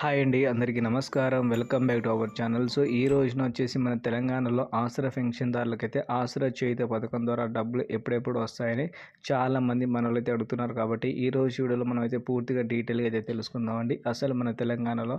Hi అండి అందరికీ నమస్కారం. Welcome back to our channel. So ఈ రోజున వచ్చేసి మన తెలంగాణలో ఆసరా పెన్షన్దారులకైతే ఆసరా చేయుత పథకం ద్వారా డబ్బులు ఎప్పుడెప్పుడు వస్తాయని చాలామంది మనలో అయితే అడుగుతున్నారు కాబట్టి ఈ రోజు వీడియోలో మనం అయితే పూర్తిగా డీటెయిల్గా అయితే తెలుసుకుందామండి. అసలు మన తెలంగాణలో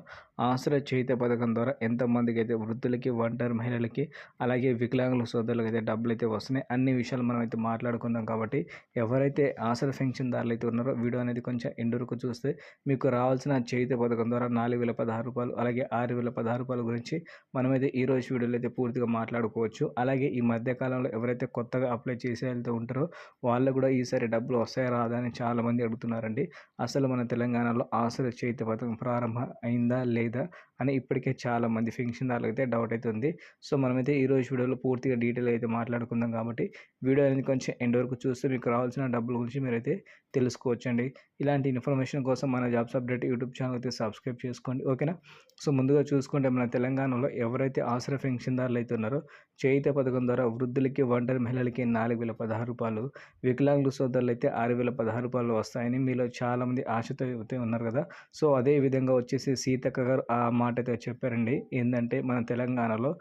ఆసరా చేయుత పథకం ద్వారా ఎంతమందికి అయితే వృద్ధులకి ఒంటరి మహిళలకి అలాగే వికలాంగుల సోదరులకు అయితే డబ్బులు అయితే వస్తున్నాయి అన్ని విషయాలు మనం అయితే మాట్లాడుకుందాం కాబట్టి ఎవరైతే ఆసరా పెన్షన్దారులు అయితే ఉన్నారో వీడియో అనేది కొంచెం ఎండూరుకు చూస్తే మీకు రావాల్సిన చేయుత పథకం ద్వారా నాలుగు వేల పదహారు రూపాయలు అలాగే ఆరు వేల పదహారు రూపాయల గురించి మనమైతే ఈ రోజు వీడియోలో అయితే పూర్తిగా మాట్లాడుకోవచ్చు. అలాగే ఈ మధ్యకాలంలో ఎవరైతే కొత్తగా అప్లై చేసే వెళ్తూ ఉంటారో వాళ్ళు కూడా ఈసారి డబ్బులు వస్తాయా రాదా అని చాలామంది అడుగుతున్నారండి. అసలు మన తెలంగాణలో ఆసర చేతి పథకం ప్రారంభం అయిందా లేదా అని ఇప్పటికే చాలామంది పెన్షన్దారులు అయితే డౌట్ అయితే ఉంది. సో మనమైతే ఈ రోజు వీడియోలో పూర్తిగా డీటెయిల్ అయితే మాట్లాడుకుందాం కాబట్టి వీడియో అనేది కొంచెం ఎండ్ వరకు చూస్తే మీకు రావాల్సిన డబ్బుల గురించి మీరైతే తెలుసుకోవచ్చండి. ఇలాంటి ఇన్ఫర్మేషన్ కోసం మన జాబ్స్ అప్డేట్ యూట్యూబ్ ఛానల్ అయితే సబ్స్క్రైబ్ చేసుకోండి ఓకేనా? సో ముందుగా చూసుకుంటే మన తెలంగాణలో ఎవరైతే ఆసరా పెన్షన్దారులు అయితే ఉన్నారో చేయిత పథకం ద్వారా వృద్ధులకి ఒంటరి మహిళలకి నాలుగు వేల పదహారు రూపాయలు వికలాంగుల సోదరులు అయితే ఆరు వేల పదహారు రూపాయలు వస్తాయని మీలో చాలామంది ఆశతో అయితే ఉన్నారు కదా. సో అదే విధంగా వచ్చేసి సీతక్క గారు ఆ మాట అయితే చెప్పారండి. ఏంటంటే మన తెలంగాణలో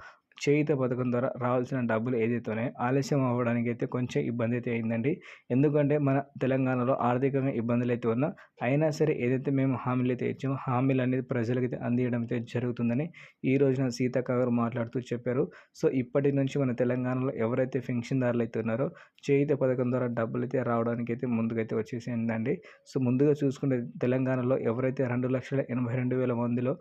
చేయిత పథకం ద్వారా రావాల్సిన డబ్బులు ఏదైతేనే ఆలస్యం అవ్వడానికి అయితే కొంచెం ఇబ్బంది అయితే అయిందండి. ఎందుకంటే మన తెలంగాణలో ఆర్థికంగా ఇబ్బందులు అయితే ఉన్నా అయినా సరే ఏదైతే మేము హామీలు అయితే ఇచ్చామో హామీలు అనేది ప్రజలకి అందియడం అయితే జరుగుతుందని ఈ రోజున సీతక్క గారు మాట్లాడుతూ చెప్పారు. సో ఇప్పటి నుంచి మన తెలంగాణలో ఎవరైతే పెన్షన్దారులు అయితే ఉన్నారో చేయిత పథకం ద్వారా డబ్బులు అయితే రావడానికి అయితే ముందుకైతే వచ్చేసిందండి. సో ముందుగా చూసుకుంటే తెలంగాణలో ఎవరైతే రెండు లక్షల ఎనభై రెండు వేల మందిలో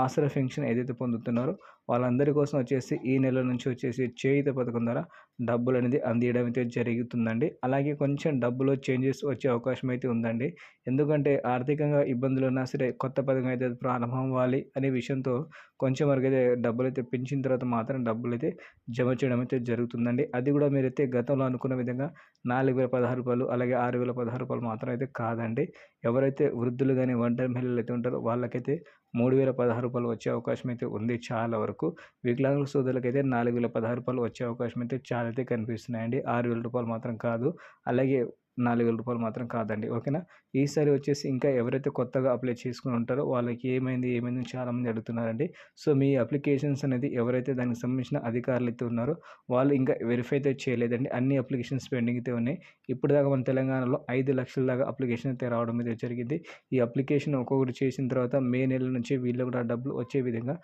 ఆసరా పెన్షన్ ఏదైతే పొందుతున్నారో వాళ్ళందరి కోసం వచ్చేసి ఈ నెల నుంచి వచ్చేసి చేయిత పథకం ద్వారా డబ్బులు అనేది అందియడం అయితే జరుగుతుందండి. అలాగే కొంచెం డబ్బులో చేంజెస్ వచ్చే అవకాశం అయితే ఉందండి. ఎందుకంటే ఆర్థికంగా ఇబ్బందులు ఉన్నా సరే కొత్త పథకం అయితే ప్రారంభం అవ్వాలి అనే విషయంతో కొంచెం వరకు అయితే డబ్బులు అయితే పెంచిన తర్వాత మాత్రం డబ్బులు అయితే జమ చేయడం అయితే జరుగుతుందండి. అది కూడా మీరైతే గతంలో అనుకున్న విధంగా నాలుగు వేల పదహారు రూపాయలు అలాగే ఆరు వేల పదహారు రూపాయలు మాత్రం అయితే కాదండి. ఎవరైతే వృద్ధులు కానీ ఒంటరి మహిళలు అయితే ఉంటారో వాళ్ళకైతే మూడు వేల పదహారు రూపాయలు వచ్చే అవకాశం అయితే ఉంది చాలా వరకు. వికలాంగుల సోదరులకైతే నాలుగు వేల పదహారు రూపాయలు వచ్చే అవకాశం అయితే చాలా అయితే కనిపిస్తున్నాయండి. ఆరు వేల రూపాయలు మాత్రం కాదు. అలాగే నాలుగు వేల రూపాయలు మాత్రం కాదండి. ఓకేనా? ఈసారి వచ్చేసి ఇంకా ఎవరైతే కొత్తగా అప్లై చేసుకుని ఉంటారో వాళ్ళకి ఏమైంది ఏమైంది చాలామంది అడుగుతున్నారండి. సో మీ అప్లికేషన్స్ అనేది ఎవరైతే దానికి సంబంధించిన అధికారులు అయితే ఉన్నారో వాళ్ళు ఇంకా వెరిఫై అయితే చేయలేదండి. అన్ని అప్లికేషన్స్ పెండింగ్ అయితే ఉన్నాయి. ఇప్పుడు దాకా మన తెలంగాణలో ఐదు లక్షల దాకా అప్లికేషన్ అయితే రావడం అయితే జరిగింది. ఈ అప్లికేషన్ ఒక్కొక్కటి చేసిన తర్వాత మే నెల నుంచి వీళ్ళు కూడా డబ్బులు వచ్చే విధంగా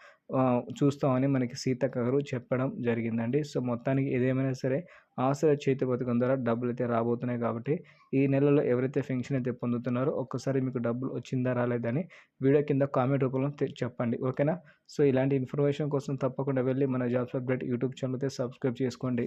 చూస్తామని మనకి సీతక్క గారు చెప్పడం జరిగిందండి. సో మొత్తానికి ఏదేమైనా సరే ఆసరా చేతి పథకం ద్వారా డబ్బులు అయితే రాబోతున్నాయి కాబట్టి ఈ నెలలో ఎవరైతే పెన్షన్ అయితే పొందుతున్నారో ఒక్కసారి మీకు డబ్బులు వచ్చిందా రాలేదని వీడియో కింద కామెంట్ రూపంలో చెప్పండి. ఓకేనా? సో ఇలాంటి ఇన్ఫర్మేషన్ కోసం తప్పకుండా వెళ్ళి మన జాబ్స్ అప్డేట్ యూట్యూబ్ ఛానల్ అయితే సబ్స్క్రైబ్ చేసుకోండి.